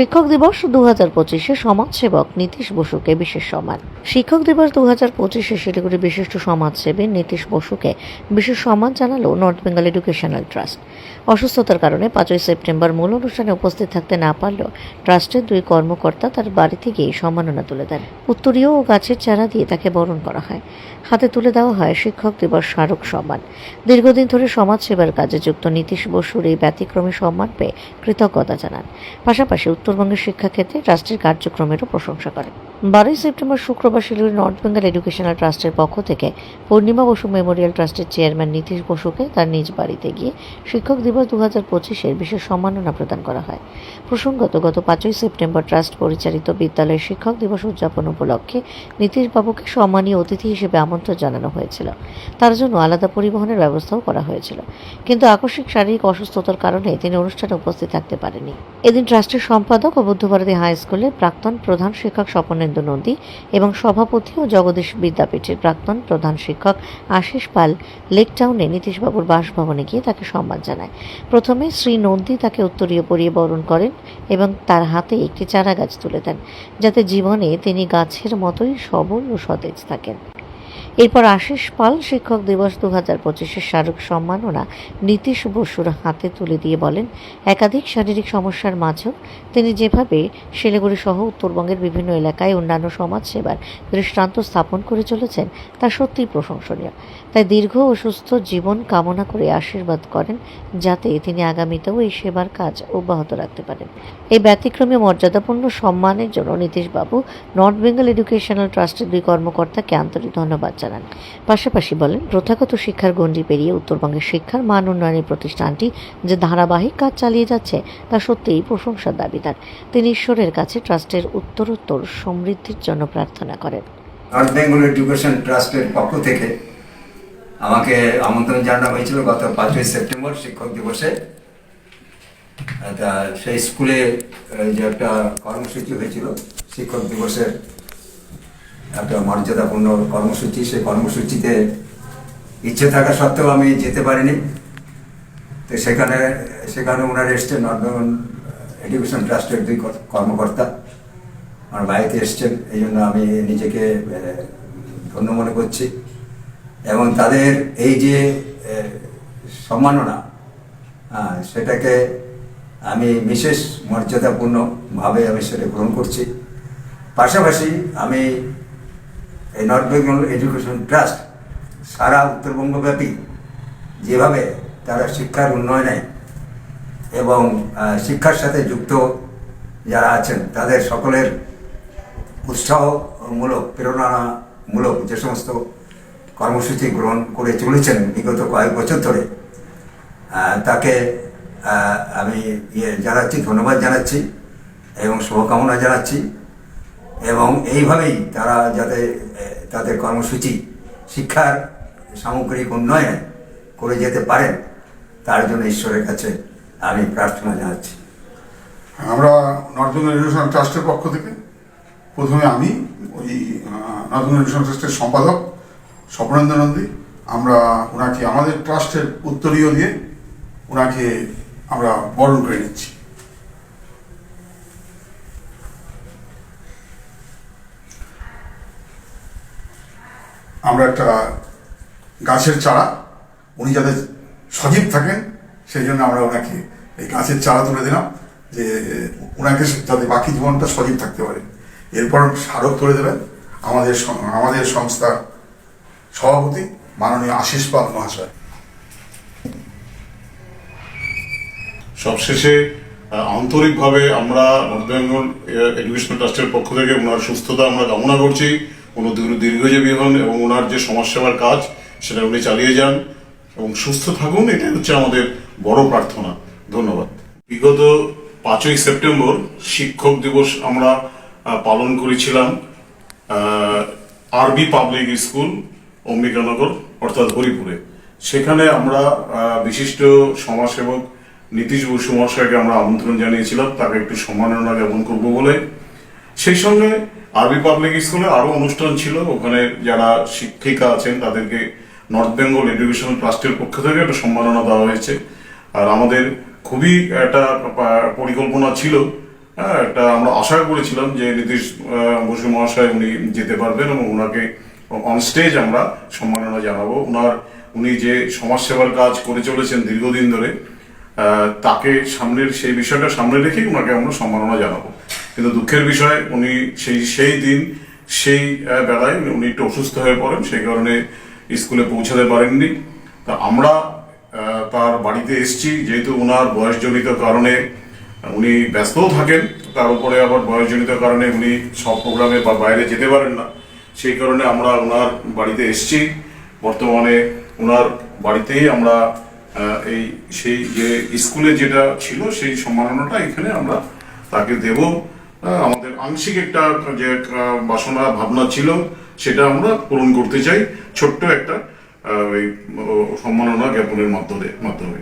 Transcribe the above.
শিক্ষক দিবস দু হাজার পঁচিশে সমাজসেবক নীতিশ বসুকে বিশেষ সম্মান। শিক্ষক দিবস দু হাজার পঁচিশে শিলিগুড়ি বিশিষ্ট সমাজসেবী নীতিশ বসুকে বিশেষ সম্মান জানালো নর্থ বেঙ্গল এডুকেশনাল ট্রাস্ট। অসুস্থতার কারণে পাঁচই সেপ্টেম্বর মূল অনুষ্ঠানে উপস্থিত থাকতে না পারলেও ট্রাস্টের দুই কর্মকর্তা তার বাড়িতে গিয়ে সম্মাননা তুলে দেন। উত্তরীয় ও গাছের চারা দিয়ে তাকে বরণ করা হয়। হাতে তুলে দেওয়া হয় শিক্ষক দিবস স্মারক সম্মান। দীর্ঘদিন ধরে সমাজসেবার কাজে যুক্ত নীতিশ বসুর এই ব্যতিক্রমী সম্মান পেয়ে কৃতজ্ঞতা জানান। পাশাপাশি উত্তরবঙ্গের শিক্ষাক্ষেত্রে ট্রাস্টের কার্যক্রমেরও প্রশংসা করেন। বারোই সেপ্টেম্বর শুক্রবার শিলিগুড়ি নর্থ বেঙ্গল এডুকেশনাল ট্রাস্টের পক্ষ থেকে পূর্ণিমা বসু মেমোরিয়াল ট্রাস্টের চেয়ারম্যান নীতিশ বসুকে তার নিজ বাড়িতে গিয়ে শিক্ষক দিবস দু হাজার পঁচিশের বিশেষ সম্মাননা প্রদান করা হয়। প্রসঙ্গত, গত পাঁচই সেপ্টেম্বর ট্রাস্ট পরিচালিত বিদ্যালয়ের শিক্ষক দিবস উদযাপন উপলক্ষে নীতিশবাবুকে সম্মানীয় অতিথি হিসেবে আমন্ত্রণ জানানো হয়েছিল। তার জন্য আলাদা পরিবহনের ব্যবস্থাও করা হয়েছিল। কিন্তু আকস্মিক শারীরিক অসুস্থতার কারণে তিনি অনুষ্ঠানে উপস্থিত থাকতে পারেনি এদিন ট্রাস্টের সম্পাদক ও বুদ্ধভারতী হাই স্কুলের প্রাক্তন প্রধান শিক্ষক স্বপনেন্দু নন্দী এবং সভাপতি ও জগদীশ বিদ্যাপীঠের প্রাক্তন প্রধান শিক্ষক আশিস পাল লেকটাউনে নীতিশবাবুর বাসভবনে গিয়ে তাকে সম্মান জানায়। প্রথমে শ্রী নন্দী তাকে উত্তরীয় পরিয়ে বরণ করেন এবং তার হাতে একটি চারা গাছ তুলে দেন, যাতে জীবনে তিনি গাছের মতোই সবল ও সতেজ থাকেন। এরপর আশিস পাল, শিক্ষক দিবস দু হাজার পঁচিশের স্মারক সম্মাননা নীতিশ বসুর হাতে তুলে দিয়ে বলেন, একাধিক শারীরিক সমস্যার মাঝেও তিনি যেভাবে শিলিগুড়ি সহ উত্তরবঙ্গের বিভিন্ন এলাকায় অন্যান্য সমাজসেবার দৃষ্টান্ত স্থাপন করে চলেছেন, তা সত্যিই প্রশংসনীয়। তাই দীর্ঘ ও সুস্থ জীবন কামনা করে আশীর্বাদ করেন যাতে তিনি আগামীতেও এই সেবার কাজ অব্যাহত রাখতে পারেন। এই ব্যতিক্রমী মর্যাদাপূর্ণ সম্মানের জন্য নীতিশবাবু নর্থ বেঙ্গল এডুকেশনাল ট্রাস্টের দুই কর্মকর্তাকে আন্তরিক ধন্যবাদ জানান। পাশাপাশি বলেন, প্রথাগত শিক্ষার গণ্ডি পেরিয়ে উত্তরবঙ্গের শিক্ষার মান উন্নয়নের প্রতিষ্ঠানটি যে ধারাবাহিক কাজ চালিয়ে যাচ্ছে, তা সত্যিই প্রশংসার দাবিদার তিনি ঈশ্বরের কাছে ট্রাস্টের উত্তরোত্তর সমৃদ্ধির জন্য প্রার্থনা করেন। নর্থ বেঙ্গল এডুকেশন ট্রাস্টের পক্ষ থেকে আমাকে আমন্ত্রণ জানানো হয়েছিল গত পাঁচই সেপ্টেম্বর শিক্ষক দিবসে। সেই স্কুলে যে একটা কর্মসূচি হয়েছিল শিক্ষক দিবসের একটা মর্যাদাপূর্ণ কর্মসূচি, সেই কর্মসূচিতে ইচ্ছে থাকা সত্ত্বেও আমি যেতে পারিনি। তো সেখানে সেখানে ওনারা এসছেন বেঙ্গল এডুকেশন ট্রাস্টের দুই কর্মকর্তা। আমার বাড়িতে এসছেন, এই জন্য আমি নিজেকে ধন্য মনে করছি। এবং তাদের এই যে সম্মাননা সেটাকে আমি বিশেষ মর্যাদাপূর্ণভাবে আমি সেটা গ্রহণ করছি। পাশাপাশি আমি এই নর্থ বেঙ্গল এডুকেশন ট্রাস্ট সারা উত্তরবঙ্গব্যাপী যেভাবে তারা শিক্ষার উন্নয়নে এবং শিক্ষার সাথে যুক্ত যারা আছেন, তাদের সকলের উৎসাহমূলক, প্রেরণামূলক যে সমস্ত কর্মসূচি গ্রহণ করে চলেছেন বিগত কয়েক বছর ধরে তাকে আমি ইয়ে জানাচ্ছি, ধন্যবাদ জানাচ্ছি এবং শুভকামনা জানাচ্ছি এবং এইভাবেই তারা যাতে তাদের কর্মসূচি, শিক্ষার সামগ্রিক উন্নয়নে করে যেতে পারেন, তার জন্য ঈশ্বরের কাছে আমি প্রার্থনা জানাচ্ছি। আমরা বেঙ্গল এডুকেশন ট্রাস্টের পক্ষ থেকে, প্রথমে আমি ওই বেঙ্গল এডুকেশন ট্রাস্টের সম্পাদক স্বপ্নেন্দ্র নন্দী, আমরা ওনাকে আমাদের ট্রাস্টের উত্তরীয় দিয়ে ওনাকে আমরা বরণ করে নিচ্ছি। আমরা একটা গাছের চারা, উনি যাতে সজীব থাকেন, সেই জন্য আমরা ওনাকে এই গাছের চারা তুলে দিলাম, যে ওনাকে যাতে বাকি জীবনটা সজীব থাকতে পারে। এরপর স্মারক তুলে দেবেন আমাদের আমাদের সংস্থার সভাপতি মাননীয় আশিস পাল মহাশয়। সবশেষে আন্তরিকভাবে আমরা নর্থ বেঙ্গল এডুকেশনাল ট্রাস্টের পক্ষ থেকে ওনার সুস্থতা আমরা কামনা করছি। দীর্ঘ- দীর্ঘজীবী হন এবং ওনার যে সমাজসেবার কাজ, সেটা উনি চালিয়ে যান এবং সুস্থ থাকুন, এটাই হচ্ছে আমাদের বড় প্রার্থনা। ধন্যবাদ। বিগত পাঁচই সেপ্টেম্বর শিক্ষক দিবস আমরা পালন করেছিলাম আরবি পাবলিক স্কুল, অম্বিকানগর, অর্থাৎ হরিপুরে। সেখানে আমরা বিশিষ্ট সমাজসেবক নীতিশ বসু মহাশয়কে আমরা আমন্ত্রণ জানিয়েছিলাম, তাকে একটু সম্মাননা জ্ঞাপন করব বলে। সেই সঙ্গে আরবি পাবলিক স্কুলে আরও অনুষ্ঠান ছিল। ওখানে যারা শিক্ষিকা আছেন, তাদেরকে নর্থ বেঙ্গল এডুকেশনাল ট্রাস্টের পক্ষ থেকে একটা সম্মাননা দেওয়া হয়েছে। আর আমাদের খুবই একটা পরিকল্পনা ছিল। হ্যাঁ একটা আমরা আশা করেছিলাম যে নীতিশ বসু মহাশয় উনি যেতে পারবেন এবং ওনাকে অন স্টেজ আমরা সম্মাননা জানাব। ওনার উনি যে সমাজসেবার কাজ করে চলেছেন দীর্ঘদিন ধরে তাকে সামনের, সেই বিষয়টা সামনে রেখেই ওনাকে আমরা সম্মাননা জানাব। কিন্তু দুঃখের বিষয়, উনি সেই সেই দিন, সেই বেলায় উনি একটু অসুস্থ হয়ে পড়েন, সেই কারণে স্কুলে পৌঁছাতে পারেননি। তা আমরা তার বাড়িতে এসেছি, যেহেতু ওনার বয়সজনিত কারণে উনি ব্যস্তও থাকেন, তার উপরে আবার বয়সজনিত কারণে উনি সব প্রোগ্রামে বা বাইরে যেতে পারেন না। সেই কারণে আমরা ওনার বাড়িতে এসেছি। বর্তমানে ওনার বাড়িতেই আমরা এই, সেই যে স্কুলে যেটা ছিল, সেই সম্মাননাটা এখানে আমরা তাকে দেব। আমাদের আংশিক একটা, যে বাসনা, ভাবনা ছিল, সেটা আমরা পূরণ করতে চাই ছোট্ট একটা সম্মাননা জ্ঞাপনের মাধ্যমে মাধ্যমে।